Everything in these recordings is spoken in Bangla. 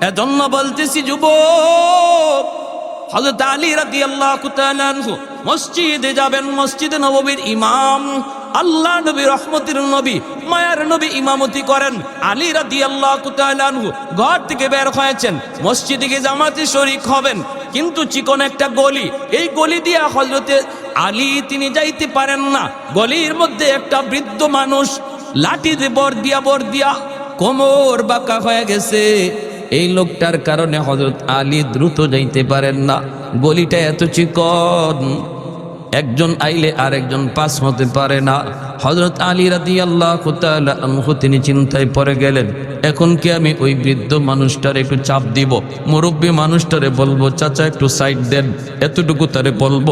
এজন্য বলতেছি, যুবক। হযরত আলী তাআলা আনহু, মসজিদে যাবেন, মসজিদে নববীর ইমাম। আল্লাহ নবী, রহমতের নবী, মায়ার নবী ইমামতি করেন। আলী তাআলা আনহু ঘর থেকে বের হয়েছেন, মসজিদে গিয়ে জামাতে শরীক হবেন। কিন্তু চিকন একটা গলি, এই গলি দিয়া হযরতে আলী, তিনি যাইতে পারেন না। গলির মধ্যে একটা বৃদ্ধ মানুষ, লাঠি বর দিয়া বর দিয়া কোমর বাঁকা হয়ে গেছে। এই লোকটার কারণে হজরত আলী দ্রুত যাইতে পারেন না। গলিটা এত চিকন, একজন আইলে আর একজন পাস হতে পারে না। হজরত আলী রাদি আল্লাহ তিনি চিন্তায় পড়ে গেলেন, এখন কি আমি ওই বৃদ্ধ মানুষটার একটু চাপ দিব? মুরব্বী মানুষটারে বলব, চাচা, একটু সাইড দেন, এতটুকু তারে বলব।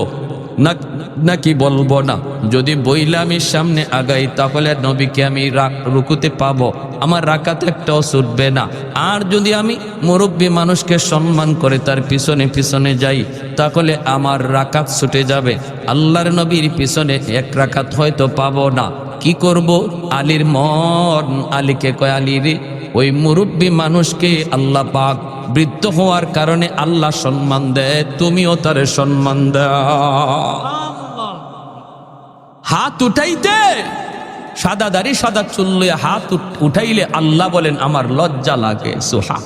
নাকি বলব না? যদি বইলে আমি সামনে আগাই, তাহলে নবীকে আমি রা- রুকুতে পাবো। আমার রাকাত একটাও ছুটবে না। আর যদি আমি মুরব্বী মানুষকে সম্মান করে তার পিছনে পিছনে যাই, তাহলে আমার রাকাত ছুটে যাবে। আল্লাহর নবীর পিছনে এক রাকাত হয়তো পাবো না। কি করব? আলীর মন, আলীকে কয়, আলী রে ওই মুরব্বী মানুষকে আল্লাহ পাক বৃদ্ধ হওয়ার কারণে আল্লাহ সম্মান দেয়, তুমিও তারে সম্মান হাত উঠাইতে, সাদা দাড়ি, সাদা চুল্লে, হাত উঠ- উঠাইলে আল্লাহ বলেন, আমার লজ্জা লাগে, সোহা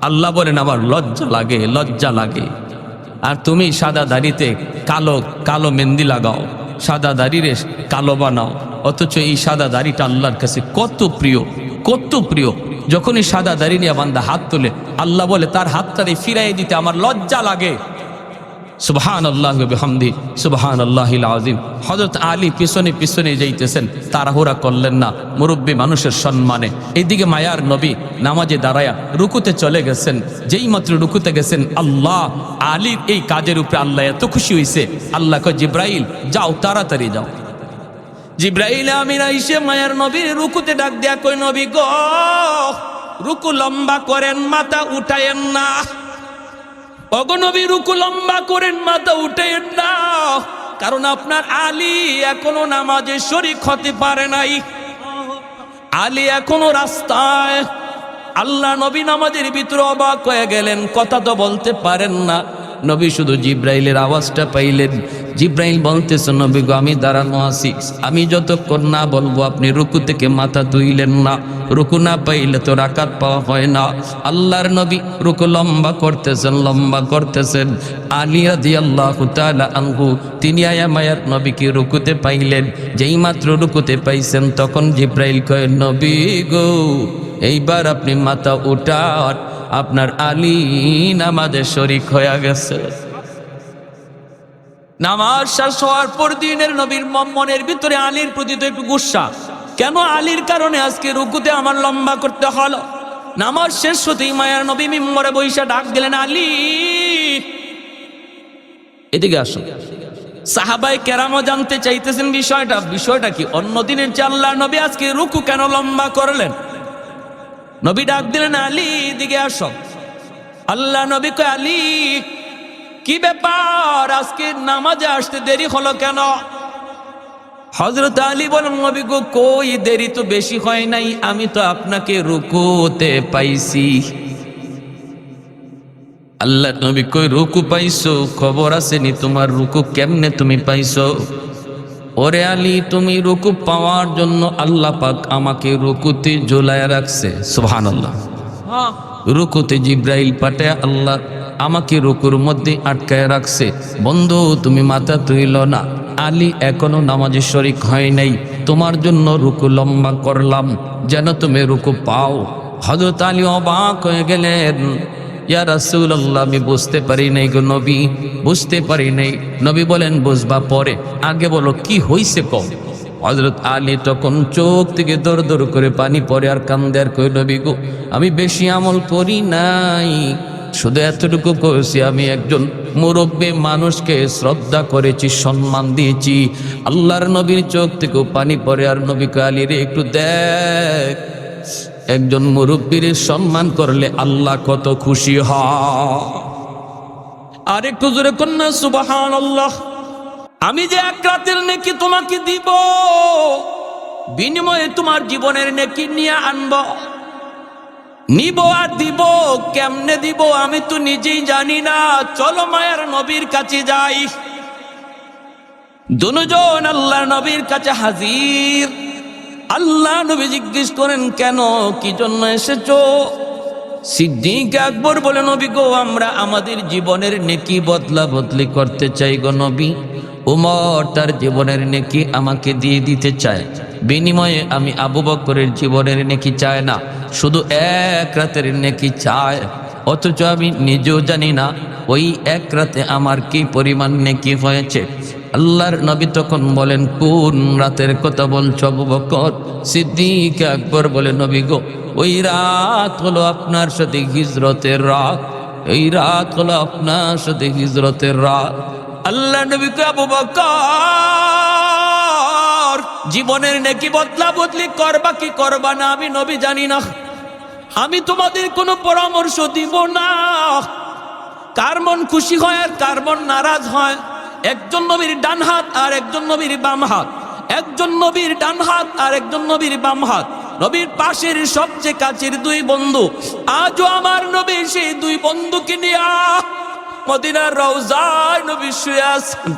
আল্লাহ বলেন, আমার লজ্জা লাগে লজ্জা লাগে। আর তুমি সাদা দাড়িতে কালো কালো মেহেন্দি লাগাও, সাদা দাড়িরে কালো বানাও, অথচ এই সাদা দাড়িটা আল্লাহর কাছে কত প্রিয়। কত প্রিয়। যখন এই সাদা দাড়ি নিয়ে বান্দা হাত তোলে, আল্লাহ বলে, তার হাতটারে ফিরাই দিতে আমার লজ্জা লাগে। সুবহান আল্লাহ হামদি সুবহান আল্লাহ আজিম হজরত আলী পিছনে পিছনে যাইতেছেন, তাড়াহুড়া করলেন না, মুরব্বী মানুষের সম্মানে। এইদিকে মায়ার নবী নামাজে দাঁড়ায়া রুকুতে চলে গেছেন, যেই মাত্র রুকুতে গেছেন, আল্লাহ আলীর এই কাজের উপরে আল্লাহ এত খুশি হইছে। আল্লাহ জিব্রাইল, যাও, তাড়াতাড়ি যাও। জিব্রাইল আমির আইসে মায়ার নবীর রুকুতে ডাক দেয়া কই নবী গো, রুকু লম্বা করেন, মাথা উঠায়েন না। অগনবী রুকু লম্বা করেন, মাথা উঠেন না। কারণ আপনার আলী এখনও নামাজে শরিক হতে পারে নাই। আলী এখনও রাস্তায়। আল্লাহ নবী নামাজের ভিতরে অবাক হয়ে গেলেন, কথা তো বলতে পারেন না। নবী শুধু জিব্রাইলের আওয়াজটা পাইলেন। জিব্রাইল বলতেছে, নবী গো, আমি দাঁড়ানো আছি। আমি যতক্ষণ না বলব, আপনি রুকু থেকে মাথা তুইলেন না। রুকু না পাইলে তো রাকাত পাওয়া হয় না। আল্লাহর নবী রুকু লম্বা করতেছেন লম্বা করতেছেন। আলিয়া দি আল্লাহ আনহু, তিনি আয়া মায়ার নবীকে রুকুতে পাইলেন। যেই মাত্র রুকুতে পাইছেন, তখন জিব্রাইল কয়, নবী গো, এইবার আপনি মাথা উঠান। আপনার আলী নামাজে শরিক হয়ে গেছে। নামাজ শেষ হওয়ার পর দিনের নবীর মনের ভিতরে আলীর প্রতি তো একটু গুসা। কেন আলীর কারণে আজকে রুকুতে আমার লম্বা করতে হলো? নামাজ শেষ হতেই মায়ার নবী মিম্বরে বৈশা ডাক দিলেন, আলী! এদিকে আসো সাহাবাই কেরামও জানতে চাইতেছেন বিষয়টা। বিষয়টা কি? অন্য দিনের আল্লাহ নবী আজকে রুকু কেন লম্বা করলেন? নবী ডাক দিলেন, আলী দিকে আসো। আল্লাহ নবী কয়, আলী, কি ব্যাপার? আজকে নামাজে আসতে দেরি হলো কেন? হজরত আলী বলেন, নবী গো, কই, দেরি তো বেশি হয় নাই, আমি তো আপনাকে রুকুতে পাইছি। আল্লাহ নবী কই রুকু পাইছো? খবর আসেনি তোমার, রুকু কেমনে তুমি পাইছো? ওরে আলী তুমি রুকু পাওয়ার জন্য আল্লাহ পাক আমাকে রুকুতে ঝোলায় রাখছে। সুবহান আল্লাহ রুকুতে জিব্রাইল পাটে আল্লাহ আমাকে রুকুর মধ্যে আটকায় রাখছে। বন্ধু তুমি মাথা তুইল না। আলী এখনও নামাজে শরিক হয় নাই। তোমার জন্য রুকু লম্বা করলাম যেন তুমি রুকু পাও। হজরত আলী অবাক হয়ে গেলেন। ইয়া রাসূলুল্লাহ আমি বুঝতে পারি নাই গো নবী বুঝতে পারি নাই। নবী বলেন বুঝবা পরে। আগে বলো কি হইছে কম হজরত আলী তখন চোখ থেকে দর দর করে পানি পরে আর কান্দে আর কই নবী গো আমি বেশি আমল করি নাই। শুধু এতটুকু করেছি আমি একজন মুরব্বী মানুষকে শ্রদ্ধা করেছি সম্মান দিয়েছি। আল্লাহর নবীর চোখ থেকেও পানি পরে আর নবী কয়, আলী রে একটু দেখ। একজন মুরব্বীর সম্মান করলে আল্লাহ কত খুশি হ। আর একটু জোরে কন্যা সুবাহান আল্লাহ আমি যে এক রাতের নেকি তোমাকে দিব, বিনিময়ে তোমার জীবনের নেকি নিয়ে আনব। নিব আর দিব, কেমনে দিব আমি তো নিজেই জানি না। চলো মায়ার নবীর কাছে যাই। দুজন আল্লাহ নবীর কাছে হাজির। আল্লাহ নবী জিজ্ঞেস করেন, কেন? কি জন্য এসেছ? সিদ্দিক আকবর বলে, নবী গো, আমরা আমাদের জীবনের নেকি বদলা বদলি করতে চাই গো নবী। উমর তার জীবনের নেকি আমাকে দিয়ে দিতে চায়। বিনিময়ে আমি আবু বকরের জীবনের নেকি চায় না, শুধু এক রাতের নেকি চায় অথচ আমি নিজেও জানি না, ওই এক রাতে আমার কি পরিমাণ নেকি হয়েছে। আল্লাহর নবী তখন বলেন, কোন রাতের কথা বলছ বকর? সিদ্দিক আকবর বলে, নবী গো, ওই রাত হলো আপনার সাথে হিজরতের রাত। এই রাত হলো আপনার সাথে হিজরতের রাত। আল্লাহ আবু বকর, জীবনের নাকি বদলা বদলি করবা কি করবা না, আমি নবী জানি না। আমি তোমাদের কোনো পরামর্শ দিব না। কার মন খুশি হয় আর কার মন নারাজ হয়? একজন নবীর ডান হাত আর একজন নবীর বাম হাত। একজন নবীর ডান হাত আর একজন নবীর বাম হাত। নবীর পাশের সবচেয়ে কাছের দুই বন্ধু। আজও আমার নবী সেই দুই বন্ধুকে নিয়ে মদিনার রওজায় নবী শুয়ে আছেন।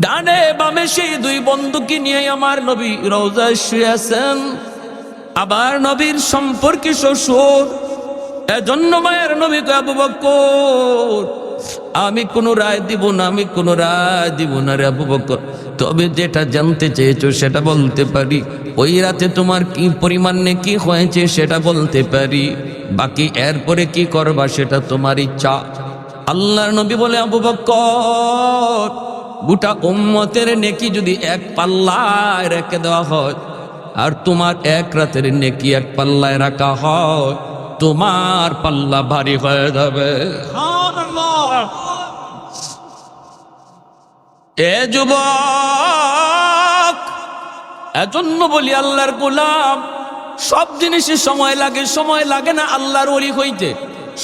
ডানে বামে সেই দুই বন্ধুকে নিয়ে আমার নবী রওজায় শুয়ে আছেন। আবার নবীর সম্পর্কে শ্বশুর এজন্য মায়ের নবী কয়, আবু বকর আমি কোনো রায় দিব না, আমি কোনো রায় দিব না রে আবু বকর। তবে যেটা জানতে চেয়েছো সেটা বলতে পারি। ওই রাতে তোমার কি পরিমাণ কি হয়েছে সেটা বলতে পারি। বাকি এরপরে কি করবা সেটা তোমার ইচ্ছা। আল্লাহর নবী বলে, আবু বকর, গোটা উম্মতের নেকি যদি এক পাল্লায় রেখে দেওয়া হয়, আর তোমার এক রাতের নেকি এক পাল্লায় রাখা হয়, তোমার পাল্লা ভারী হয়ে যাবে। এ এজন্য বলি আল্লাহর গোলাম, সব জিনিসে সময় লাগে সময় লাগে না আল্লাহর অলি হইতে।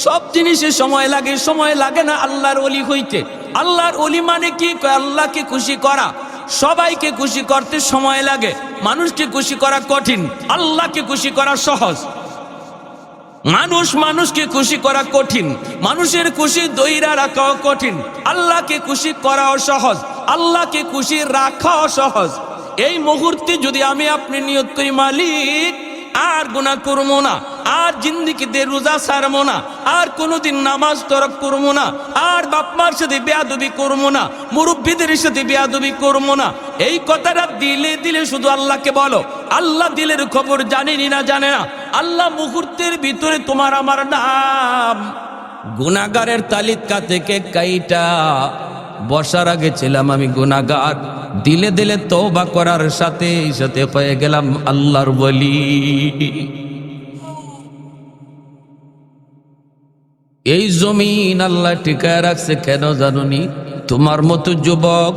সব জিনিসে সময় লাগে সময় লাগে না আল্লাহর অলি হইতে। আল্লাহর অলি মানে কি? আল্লাহকে খুশি করা। সবাইকে খুশি করতে সময় লাগে, মানুষকে খুশি করা কঠিন, আল্লাহকে খুশি করা সহজ। মানুষ মানুষকে খুশি করা কঠিন। মানুষের খুশি দইরা রাখাও কঠিন। আল্লাহকে খুশি করাও সহজ। আল্লাহকে খুশি রাখাও সহজ। এই মুহূর্তে যদি আমি আপনি নিয়ত করি মালিক, আর গুণা করব না, আর জিন্দিগিতে রোজা সারবো না, আর কোনোদিন নামাজ তরক করব না, আর বাপমার সাথে বেয়াদবি করব না, মুরব্বীদের সাথে বেয়াদবি করব না, এই কথাটা দিলে দিলে শুধু আল্লাহকে বলো। আল্লাহ দিলের খবর জানেনি না জানে না। আল্লাহ মুহূর্তের ভিতরে তোমার আমার নাম। গুনাগারের তালিকা থেকে কাইটা বসার আগে ছিলাম আমি গুনাগার দিলে দিলে তওবা করার সাথে সাথে পেয়ে গেলাম আল্লাহর বলি এই জমিন আল্লাহ টিকায় রাখছে, কেন জানুনি? তোমার মতো যুবক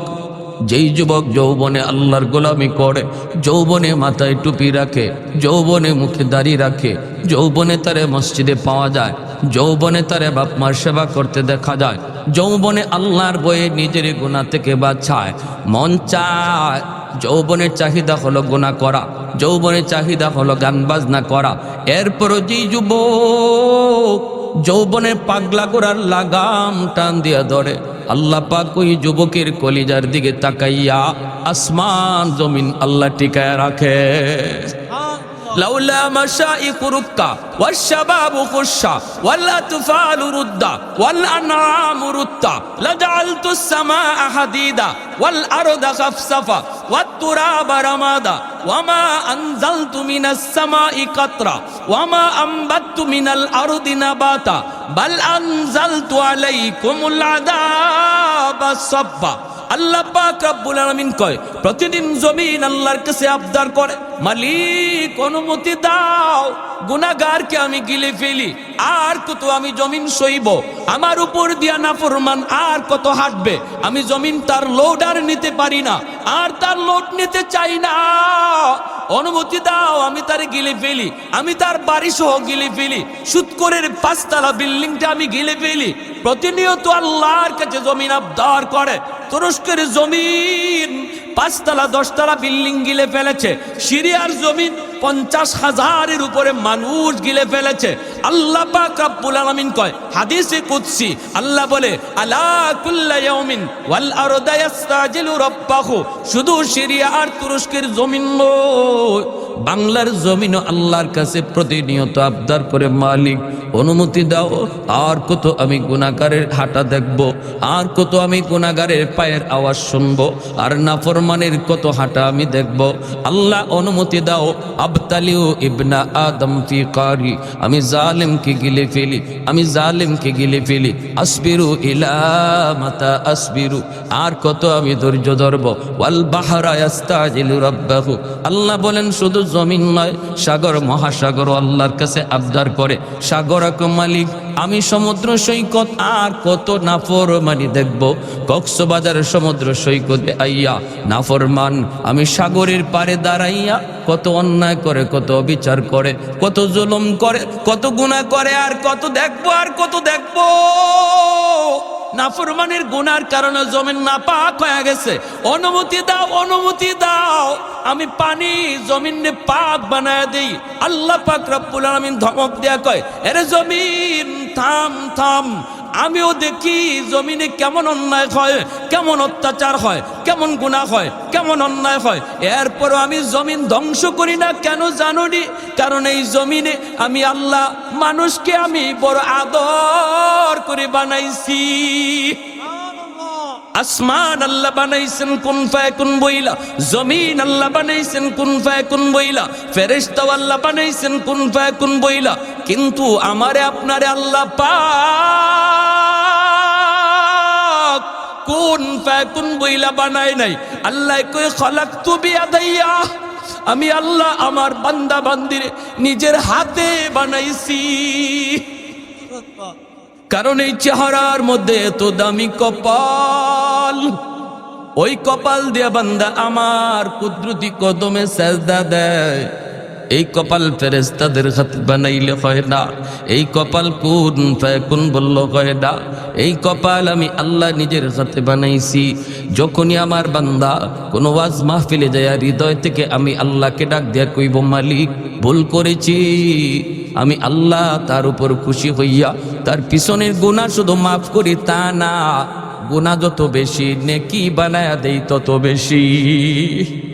যেই যুবক যৌবনে আল্লাহর গোলামি করে, যৌবনে মাথায় টুপি রাখে, যৌবনে মুখে দাড়ি রাখে, যৌবনে তারে মসজিদে পাওয়া যায়, যৌবনে তারে বাপ মার সেবা করতে দেখা যায়, যৌবনে আল্লাহর বয়ে নিজের গুণা থেকে বাঁচায়। মন চায় যৌবনের চাহিদা হলো গুণা করা, যৌবনের চাহিদা হলো গান বাজনা করা। এরপরও যেই যুবক যৌবনের পাগলা করার লাগাম টান দিয়া ধরে আল্লাহ পাক ওই যুবকের কলিজার দিকে তাকাইয়া আসমান জমিন আল্লাহ টিকায় রাখে। لولا مشائق ركا والشباب خشا والأطفال ردا والأنعام ردا لجعلت السماء حديدا والأرض خفصفا والتراب رمادا وما أنزلت من السماء قطرا وما أنبت من الأرض نباتا بل أنزلت عليكم العذاب صبا আল্লাহ পাক রব্বুল আলামিন কয়, প্রতিদিন জমিন আল্লাহর কাছে আবদার করে, মালিক, অনুমতি দাও, গুনাহগারকে আমি গিলে ফেলি, আর কত আমি জমিন সইব, আমার উপর দিয়া নাফরমান, আর কত হাঁটবে, আমি জমিন তার লোড আর নিতে পারি না, আর তার লোড নিতে চাই না। অনুমতি দাও, আমি তার গিলে ফেলি। আমি তার বাড়ি সহ গিলে ফেলি। সুৎকরের পাঁচতলা বিল্ডিংটা আমি গিলে ফেলি। প্রতিনিয়ত আল্লাহর কাছে জমিন আবদার করে। তুরস্কের জমিন পাঁচতলা, দশতলা বিল্ডিং গিলে ফেলেছে। সিরিয়ার জমিন পঞ্চাশ হাজারের উপরে মানুষ গিলে ফেলেছে। আল্লাহ পাক আলামিন কয়, হাদিসে কুদসি, আল্লাহ বলে, আলা কুল্লা ইয়াউমিন ওয়াল আরদা ইয়াস্তাজিলু রাব্বাহু। শুধু সিরিয়ার তুরস্কের জমিন নয়। বাংলার জমিনও আল্লাহর কাছে প্রতিনিয়ত আবদার করে, মালিক, অনুমতি দাও। আর কত আমি গুণাগারের হাঁটা দেখব, আর কত আমি গুণাগারের পায়ের আওয়াজ শুনব, আর নাফরমানের কত হাঁটা আমি দেখব। আল্লাহ অনুমতি দাও আবতালিও ইবনা আদম ফি কারি, আমি জালিমকে গিলে ফেলি, আমি জালিমকে গিলে ফেলি। আসবিরু ইলা মাতা আসবিরু, আর কত আমি ধৈর্য ধরব। ওয়াল বাহারা ইয়াস্তাজিলু রাব্বাহু, আল্লাহ বলেন, শুধু জমিন নয়, সাগর মহাসাগর আল্লাহর কাছে আবদার করে। সাগর মালিক, আমি সমুদ্র সৈকত আর কত নাফর মানি দেখব? কক্সবাজার সমুদ্র সৈকতে আইয়া নাফরমান, আমি সাগরের পারে দাঁড়াইয়া কত অন্যায় করে, কত বিচার করে, কত জুলুম করে, কত গুনাহ করে আর কত দেখব, আর কত দেখব। নাফরমানের গুনার কারণে জমিন না পাক হয়ে গেছে। অনুমতি দাও অনুমতি দাও। আমি পানি জমিন পাক বানায় দিই। আল্লাহ পাক রব্বুল আলামিন ধমক দেয়া কয়, এরে জমিন, থাম থাম। আমিও দেখি জমিনে কেমন অন্যায় হয়, কেমন অত্যাচার হয়, কেমন গুণা হয়, কেমন অন্যায় হয়। এরপরও আমি জমিন ধ্বংস করি না কেন জানুনি? কারণ এই জমিনে আমি আল্লাহ, মানুষকে আমি বড় আদর করে বানাইছি। আসমান আল্লাহ বানাইছেন, কোন ফায়াকুন বইলা? জমিন আল্লাহ বানাইছেন, কোন ফায়াকুন বইলা? ফেরেশতাও আল্লাহ বানাইছেন, কোন ফায়াকুন বইলা? কিন্তু আমারে, আপনারে আল্লাহ পাক কোন ফায়াকুন বইলা বানায় নাই। আল্লাহ কই খলাকতু বিয়াদাইয়া। আমি আল্লাহ আমার বান্দা বান্দিরে নিজের হাতে বানাইছি। কারণ এই চেহারার মধ্যে তো দামি কপাল। ওই কপাল দিয়ে বান্দা আমার কুদরতি কদমে সেজদা দেয়। এই কপাল ফেরেস্তাদের হাতে বানাইলে হয় না। এই কপাল কোন কোন বলল হয় না। এই কপাল আমি আল্লাহ নিজের হাতে বানাইছি। যখনই আমার বান্দা কোনো ওয়াজ মাহফিলে যায়, হৃদয় থেকে আমি আল্লাহকে ডাক দিয়া কইব, মালিক, ভুল করেছি। আমি আল্লাহ তার উপর খুশি হইয়া তার পিছনের গুণা শুধু মাফ করি, তা না। গুণা যত বেশি, নেকি বানায়া দেই তত বেশি।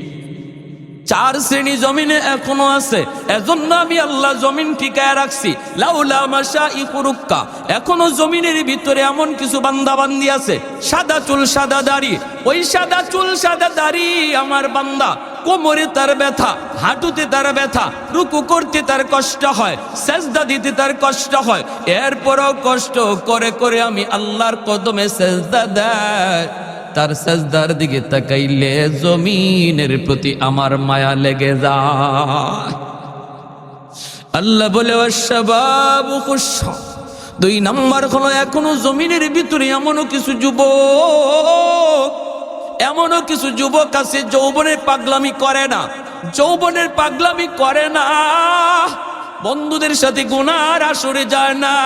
চার শ্রেণি জমিনে এখনও আছে। এজন্য আমি আল্লাহ জমিন ঠিকায় রাখছি। লাউলা মাসা ইকুরুক্কা এখনও জমিনের ভিতরে এমন কিছু বান্দা বান্দি আছে। সাদা চুল, সাদা দাড়ি। ওই সাদা চুল, সাদা দাড়ি আমার বান্দা। কোমরে তার ব্যথা, হাঁটুতে তার ব্যথা, রুকু করতে তার কষ্ট হয়, সেজদা দিতে তার কষ্ট হয়। এরপরও কষ্ট করে করে আমি আল্লাহর কদমে সেজদা দেয়। তার সেজদার দিকে তাকাইলে জমিনের প্রতি আমার মায়া লেগে যায়। আল্লাহ বলে খুশা দুই নাম্বার হলো এখনও জমিনের ভিতরে এমনও কিছু যুবক, এমনও কিছু যুবক আছে যৌবনের পাগলামি করে না, যৌবনের পাগলামি করে না। বন্ধুদের সাথে গুনার আসরে যায় না।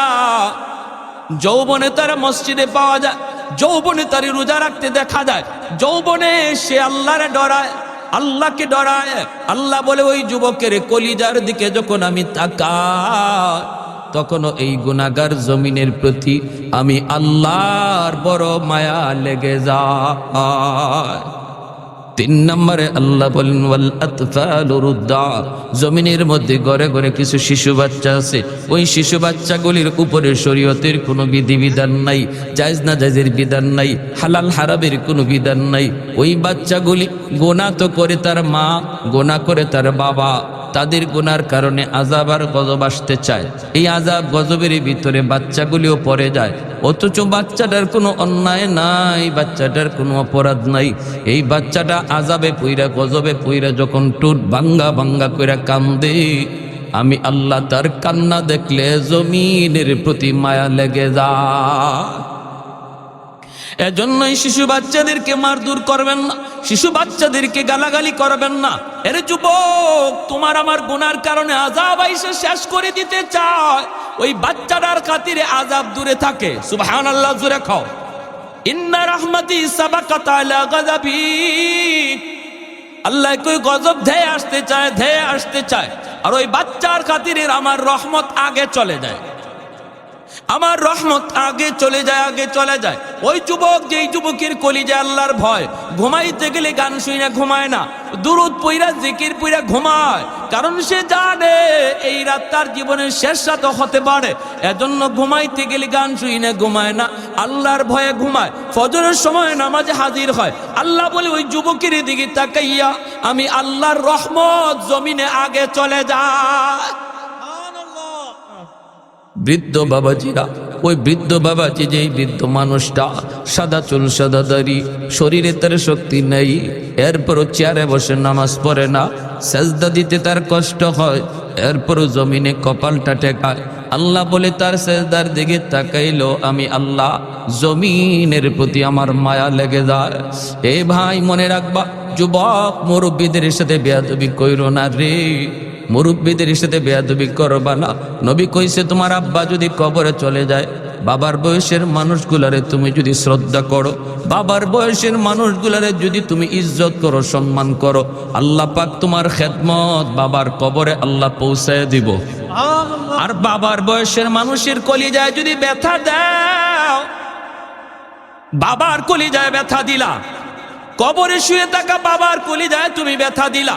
যৌবনে তার মসজিদে পাওয়া যায়, যৌবনে তার রোজা রাখতে দেখা যায়। যৌবনে সে আল্লাহরে ডরায়, আল্লাহকে ডরায়। আল্লাহ বলে, ওই যুবকের কলিজার দিকে যখন আমি তাকাই, তখনও এই গুনাগার জমিনের প্রতি আমি আল্লাহর বড় মায়া লেগে যায়। তিন নম্বরে আল্লাহ বলেন, ওয়াল জমিনের মধ্যে ঘরে ঘরে কিছু শিশু বাচ্চা আছে। ওই শিশু বাচ্চাগুলির উপরে শরীয়তের কোনো বিধিবিধান নাই, জায়জ না জায়জের বিধান নাই, হালাল হারাবের কোনো বিধান নাই। ওই বাচ্চাগুলি গোনা তো করে তার মা, গোনা করে তার বাবা। তাদের গুনার কারণে আজাব আর গজব আসতে চায়। এই আজাব গজবের ভিতরে বাচ্চাগুলিও পড়ে যায়। অথচ বাচ্চাটার কোনো অন্যায় নাই, বাচ্চাটার কোনো অপরাধ নাই। এই বাচ্চাটা আজাবে পুইরা গজবে পুইরা যখন টুট ভাঙ্গা ভাঙ্গা কইরা কান্দে, আমি আল্লাহ তার কান্না দেখলে জমিনের প্রতি মায়া লেগে যায়। এজন্যই শিশু বাচ্চাদেরকে মারধর করবেন না, শিশু বাচ্চাদেরকে গালাগালি করবেন না। এর যুবক, তোমার আমার গুনার কারণে আজাব আইসে শেষ করে দিতে চায়। ওই বাচ্চাটার খাতিরে আজাব দূরে থাকে। সুবহান আল্লাহ জুড়ে খাও ইন্না রহমতি সাবাকাত আলা গাযাবি। আল্লাহ কই গজব ধেয়ে আসতে চায়, ধেয়ে আসতে চায়। আর ওই বাচ্চার খাতিরে আমার রহমত আগে চলে যায়। আমার রহমত আগে চলে যায়, আগে চলে যায়। ওই যুবক যেই যুবকের কলিজা আল্লাহর ভয়, ঘুমাইতে গেলে গান শুই না, ঘুমায় না। দুরুদ পইরা, জিকির পইরা ঘুমায়। কারণ সে জানে এই রাত তার জীবনের শেষ রাত হতে পারে। এজন্য ঘুমাইতে গেলে গান শুই না, ঘুমায় না। আল্লাহর ভয়ে ঘুমায়। ফজরের সময় নামাজে হাজির হয়। আল্লাহ বলে, ওই যুবকের দিকে তাকাইয়া আমি আল্লাহর রহমত জমিনে আগে চলে যায় বৃদ্ধ বাবাজিরা, ওই বৃদ্ধ বাবাজি যেই বৃদ্ধ মানুষটা সাদা চুল, সাদা দাড়ি, শরীরে তার শক্তি নেই, এরপরও চেয়ারে বসে নামাজ পড়ে না, সেজদা দিতে তার কষ্ট হয়, এরপরও জমিনে কপালটা টেকায় আল্লাহ বলে, তার সেজদার দিকে তাকাইলো আমি আল্লাহ, জমিনের প্রতি আমার মায়া লেগে যায় এ ভাই, মনে রাখবা, যুবক, মুরব্বীদের সাথে বেয়াদবি কইরো না রে। মুরব্বীদের সাথে বেয়াদবি করবা না নবী কইছে তোমার আব্বা যদি কবরে চলে যায় বাবার বয়সের মানুষগুলারে তুমি যদি শ্রদ্ধা করো বাবার বয়সের মানুষগুলারে যদি তুমি ইজ্জত করো সম্মান করো আল্লাহ পাক তোমার খেদমত বাবার কবরে আল্লাহ পৌঁছায় দিব। আর বাবার বয়সের মানুষের কলিজায় যদি ব্যথা দাও বাবার কলিজায় ব্যথা দিলা। কবরে শুয়ে থাকা বাবার কলিজায় তুমি ব্যথা দিলা।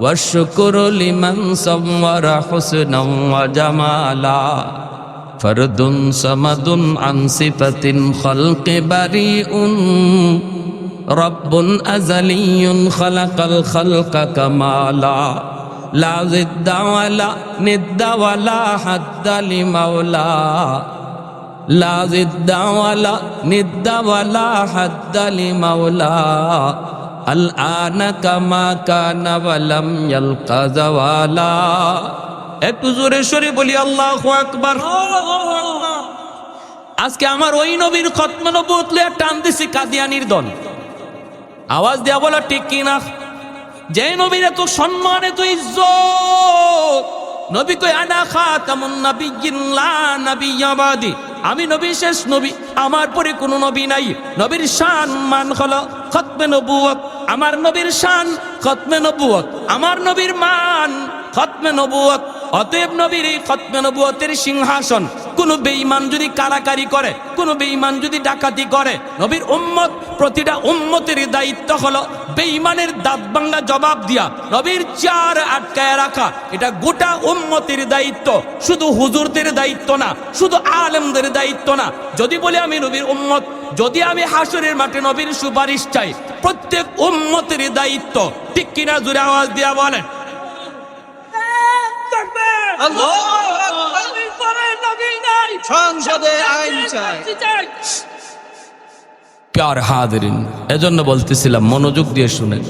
والشكر لمن صور حسنا وجمالا فرد صمد عن صفة خلق بريء رب أزلي خلق الخلق كمالا لا ضد ولا ند ولا حد لمولا لا ضد ولا ند ولا حد لمولا الآن كما كان ولم يلقى زوالا একটু জোরে সরে বলি আল্লাহ আকবার আজকে আমার ওই নবীর খতম নবুত লইয়া টান দিছি কাদিয়ানির দল আওয়াজ দেয়া বলা ঠিক কিনা যে নবীর এত সম্মান এত ইজ্জত নবী কই আনা খাতামুন নাবিয়্যিন লা নাবিয়্যাবাদি আমি নবী শেষ নবী আমার পরে কোনো নবী নাই নবীর শান মান হলো খতমে নবুয়ত আমার নবীর শান, খতমে নবুয়ত আমার নবীর মান, খতমে নবুয়ত অতএব নবীর এই খতমে নবুয়তের সিংহাসন, কোন বেঈমান যদি কারাকারি করে, কোন বেঈমান যদি ডাকাতি করে, নবীর উম্মত, প্রতিটা উম্মতের দায়িত্ব হলো বেঈমানের দাঁত ভাঙ্গা জবাব দিয়া, নবীর চার আটকায় রাখা। এটা গোটা উম্মতের দায়িত্ব, শুধু হুজুরদের দায়িত্ব না, শুধু আলেমদের দায়িত্ব না। যদি বলি আমি নবীর উম্মত যদি আমি হাসরের মাঠে নবীর সুপারিশ চাই প্রত্যেক উম্মতের দায়িত্ব। ঠিক কিনা জুড়ে আওয়াজ দিয়া বলেন। সংসদে আইন চাই। এজন্য বলতেছিলাম মনোযোগ দিয়ে শুনেন।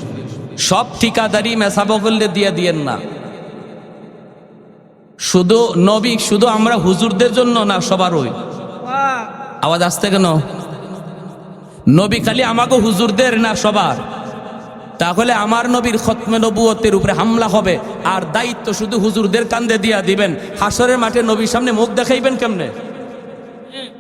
সব ঠিকাদারি মেসাবো করলে দিয়ে দিয়েন না। শুধু নবী শুধু আমরা হুজুরদের জন্য না সবার ওই। আওয়াজ আসতে কেন? নবী খালি আমাকে হুজুরদের না সবার। তাহলে আমার নবীর খতমে নবুয়তের উপরে হামলা হবে, আর দায়িত্ব শুধু হুজুরদের কান্দে দিয়া দিবেন। হাসরের মাঠে নবীর সামনে মুখ দেখাইবেন কেমনে?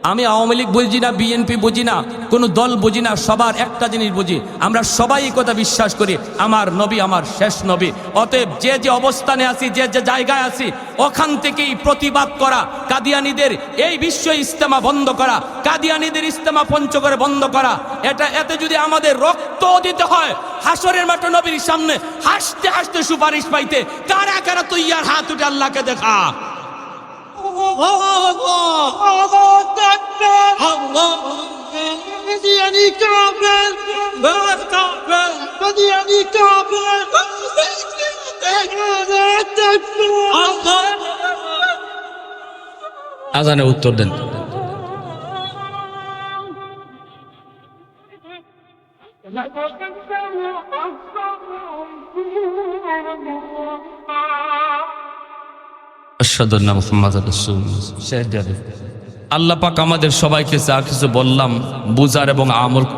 আমি আওয়ামী লীগ বুঝি না, বিএনপি বুঝি না, কোনো দল বুঝি না, সবার একটা জিনিস বুঝি। আমরা সবাই কথা বিশ্বাস করি, আমার নবী আমার শেষ নবী। অতএব যে যে অবস্থানে আছি, যে যে জায়গায় আছি, ওখান থেকেই প্রতিবাদ করা, কাদিয়ানিদের এই বিশ্ব ইস্তেমা বন্ধ করা, কাদিয়ানিদের ইস্তেমা পঞ্চগড়ে বন্ধ করা। এটা, এতে যদি আমাদের রক্ত দিতে হয়, হাসরের মাঠে নবীর সামনে হাসতে হাসতে সুপারিশ পাইতে, কারা কারা তুই আর হাত উঠে আল্লাহকে দেখা? مدياني كامل بلد كامل مدياني كامل আজানে উত্তর দেন আশহাদু আন্না মুহাম্মাদুর রাসূলুল্লাহ আল্লাহ পাক আমাদের সবাইকে যা কিছু বললাম বুজার এবং আমল